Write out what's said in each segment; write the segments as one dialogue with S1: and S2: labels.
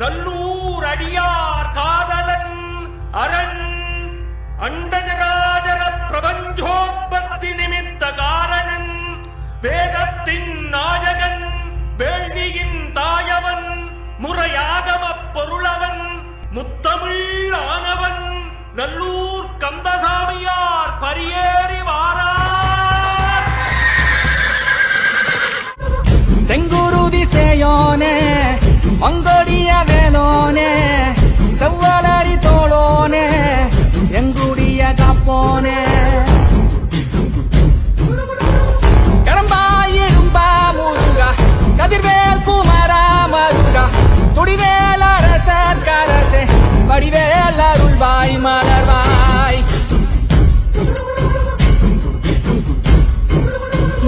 S1: நல்லூர் அடியார் காதலன் அரண் அண்டஜராஜர பிரபஞ்சோற்பத்தி நிமித்த காரணன் வேதத்தின் நாயகன் வேள்வியின் தாயவன் முறையாகம பொருளவன் முத்தமிழ் ஆனவன் நல்லூர் கந்தசாமியார் பரியேறி
S2: வாரா. செங்கோ போனேன் கடம்பா கடம்பாயிரும்பா முருகா கதிர்வேல் குமரா மருகா துடிவேல் அரசர் கரசே. வடிவேல் அருள்வாய் மலர்வாய்.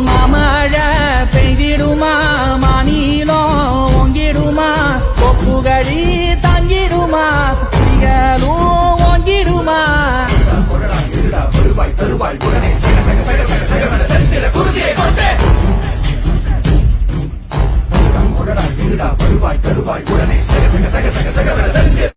S2: மாமா வருவாய் தருவாய் உடனே சக சக சக சக சக